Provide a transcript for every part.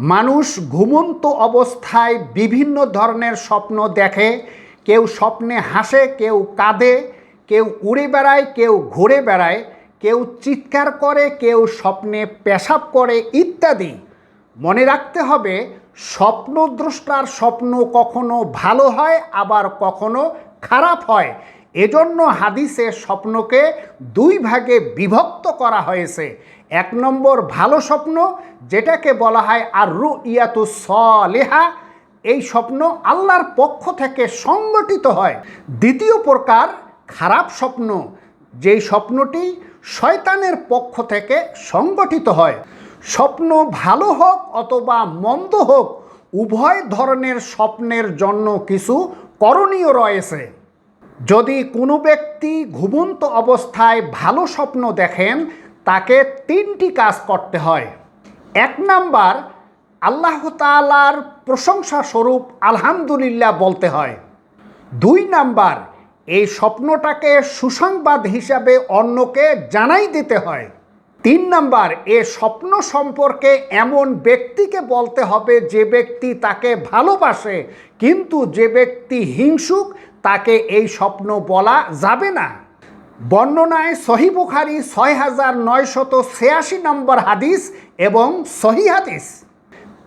মানুষ ঘুমন্ত অবস্থায় বিভিন্ন ধরনের স্বপ্ন দেখে। কেউ স্বপ্নে হাসে, কেউ কাঁদে, কেউ উড়ে বেড়ায়, কেউ ঘুরে বেড়ায়, কেউ চিৎকার করে, কেউ স্বপ্নে পেশাব করে ইত্যাদি। মনে রাখতে হবে, স্বপ্নদ্রষ্টার স্বপ্ন কখনো ভালো হয়, আবার কখনো খারাপ হয়। এজন্য হাদিসে স্বপ্নকে দুই ভাগে বিভক্ত করা হয়েছে। এক নম্বর ভালো স্বপ্ন, যেটাকে বলা হয় আর রু ইয়াতু সলেহা, এই স্বপ্ন আল্লাহর পক্ষ থেকে সংগঠিত হয়। দ্বিতীয় প্রকার খারাপ স্বপ্ন, যেই স্বপ্নটি শয়তানের পক্ষ থেকে সংগঠিত হয়। স্বপ্ন ভালো হোক অথবা মন্দ হোক, উভয় ধরনের স্বপ্নের জন্য কিছু করণীয় রয়েছে। যদি কোনো ব্যক্তি ঘুমন্ত অবস্থায় ভালো স্বপ্ন দেখেন, তাকে তিনটি কাজ করতে হয়। এক নাম্বার, আল্লাহ তালার প্রশংসা স্বরূপ আলহামদুলিল্লাহ বলতে হয়। দুই নাম্বার, এই স্বপ্নটাকে সুসংবাদ হিসাবে অন্যকে জানাই দিতে হয়। তিন নাম্বার, এ স্বপ্ন সম্পর্কে এমন ব্যক্তিকে বলতে হবে যে ব্যক্তি তাকে ভালোবাসে, কিন্তু যে ব্যক্তি হিংসুক, তাকে এই স্বপ্ন বলা যাবে না। বর্ণনায় সহি বুখারি ছয় হাজার নয়শত ছিয়াশি নম্বর হাদিস এবং সহি হাদিস।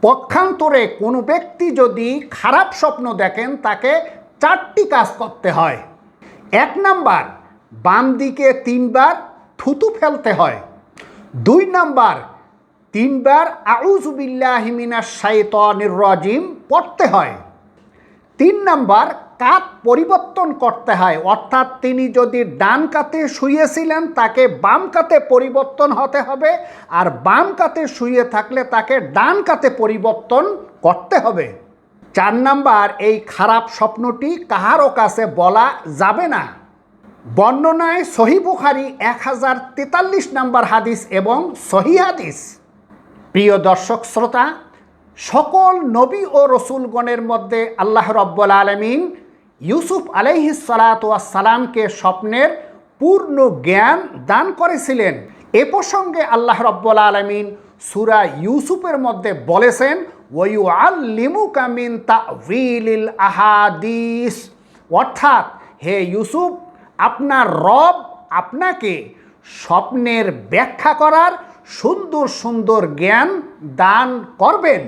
পক্ষান্তরে কোনো ব্যক্তি যদি খারাপ স্বপ্ন দেখেন, তাকে চারটি কাজ করতে হয়। এক নাম্বার, বাম দিকে তিনবার থুতু ফেলতে হয়। দুই নাম্বার, তিনবার আউজুবিল্লাহিমিনা শাইতনির রাজিম পড়তে হয়। তিন নাম্বার কাত পরিবর্তন করতে হয়। অর্থাৎ তিনি যদি ডান কাতে শুয়েছিলেন, তাকে বাম কাতে পরিবর্তন হতে হবে আর বাম কাতে শুয়ে থাকলে তাকে ডান কাতে পরিবর্তন করতে হবে। চার নাম্বার, এই খারাপ স্বপ্নটি কাহারও কাছে বলা যাবে না। বর্ণনায় সহি বুখারি এক হাজার তেতাল্লিশ নাম্বার হাদিস এবং সহি হাদিস। প্রিয় দর্শক শ্রোতা, সকল নবী ও রসুলগণের মধ্যে আল্লাহ রব্বুল আলমিন ইউসুফ সালামকে স্বপ্নের পূর্ণ জ্ঞান দান করেছিলেন। এ প্রসঙ্গে আল্লাহ রব্বুল আলমিন সুরা ইউসুফের মধ্যে বলেছেন ওয়ু আল্লিমু কামিন তাউিল আহাদিস। অর্থাৎ, হে ইউসুফ আপনার রব আপনাকে স্বপ্নের ব্যাখ্যা করার সুন্দর সুন্দর জ্ঞান দান করবেন।